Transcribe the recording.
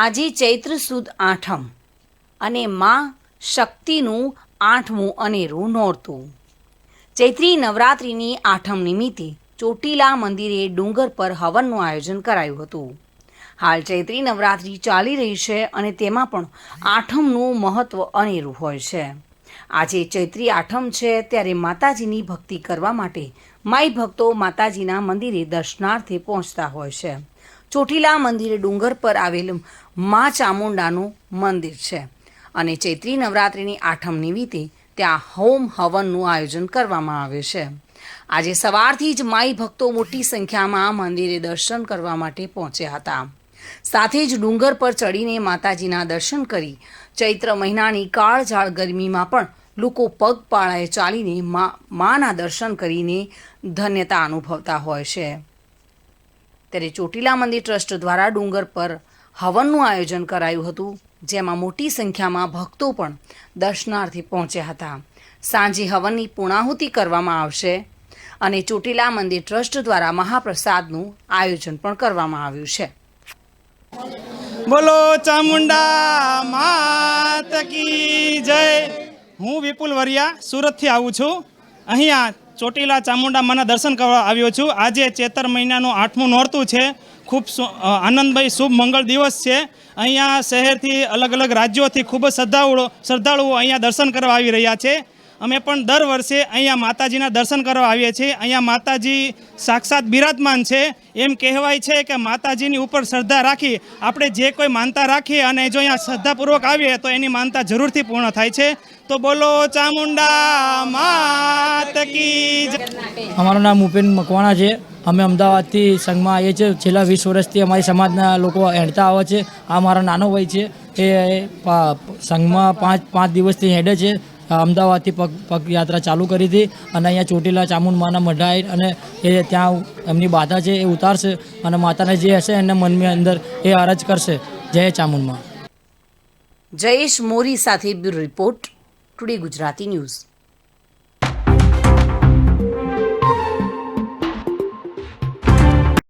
આજે ચૈત્ર સુદ આઠમ અને માં શક્તિનું આઠમું અનેરું નોરતું. ચૈત્રી નવરાત્રિની આઠમ નિમિત્તે ચોટીલા મંદિરે ડુંગર પર હવનનું આયોજન કરાયું હતું. હાલ ચૈત્રી નવરાત્રિ ચાલી રહી છે અને તેમાં પણ આઠમનું મહત્વ અનેરું હોય છે. આજે ચૈત્રી આઠમ છે ત્યારે માતાજીની ભક્તિ કરવા માટે માઈ ભક્તો માતાજીના મંદિરે દર્શનાર્થે પહોંચતા હોય છે. ચોટીલા મંદિરે ડુંગર પર આવેલું મા ચામુંડાનું મંદિર છે. અને ચૈત્રી નવરાત્રિની આઠમ નિમિત્તે ત્યાં હોમ હવનનું આયોજન કરવામાં આવે છે. આજે સવારથી જ માઈ ભક્તો મોટી સંખ્યામાં મંદિરે દર્શન કરવા માટે પહોંચ્યા હતા. સાથે જ ડુંગર પર ચડીને માતાજીના દર્શન કરી ચૈત્ર મહિનાની કાળઝાળ ગરમીમાં પણ લોકો પગપાળાએ ચાલીને માના દર્શન કરીને ધન્યતા અનુભવતા હોય છે. ત્યારે ચોટીલા મંદિર ટ્રસ્ટ દ્વારા ડુંગર પર હવનનું આયોજન કરાયું હતું, જેમાં મોટી સંખ્યામાં ભક્તો પણ દર્શનાર્થી પહોંચ્યા હતા. સાંજે હવનની પૂર્ણાહુતિ કરવામાં આવશે અને ચોટીલા મંદિર ટ્રસ્ટ દ્વારા મહાપ્રસાદનું આયોજન પણ કરવામાં આવ્યું છે. બોલો ચામુંડા માત કી જય. હું વિપુલ વરિયા સુરતથી આવું છું. અહીંયા ચોટીલા ચામુંડા માના દર્શન કરવા આવ્યો છું. આજે ચેતર મહિનાનું આઠમું નોરતું છે. ખૂબ આનંદભાઈ શુભ મંગળ દિવસ છે. અહીંયા શહેરથી અલગ અલગ રાજ્યોથી ખૂબ જ શ્રદ્ધાળુઓ શ્રદ્ધાળુઓ અહીંયા દર્શન કરવા આવી રહ્યા છે. અમે પણ દર વર્ષે અહીંયા માતાજીના દર્શન કરવા આવીએ છીએ. અહીંયા માતાજી સાક્ષાત બિરાજમાન છે. એમ કહેવાય છે કે માતાજીની ઉપર શ્રદ્ધા રાખી, આપણે જે કોઈ માનતા રાખીએ અને જો અહીંયા શ્રદ્ધાપૂર્વક આવીએ તો એની માનતા જરૂરથી પૂર્ણ થાય છે. તો બોલો ચામુંડા માત કી અમારું નામ ઉપેન મકવાણા છે. અમે અમદાવાદથી સંઘમાં આવીએ છીએ. છેલ્લા વીસ વર્ષથી અમારી સમાજના લોકો હેડતા આવે છે. આ મારો નાનો ભાઈ છે. એ સંઘમાં પાંચ પાંચ દિવસથી હેડે છે. અમદાવાદથી પગ પગ યાત્રા ચાલુ કરી હતી અને અહીંયા ચોટીલા ચામુંડમાના મઢાઈ અને એ ત્યાં એમની બાધા છે એ ઉતારશે અને માતાને જે હશે એના મનની અંદર એ અરજ કરશે. જય ચામુંડમાં. જયેશ મોરી સાથે bureau report, today Gujarati news.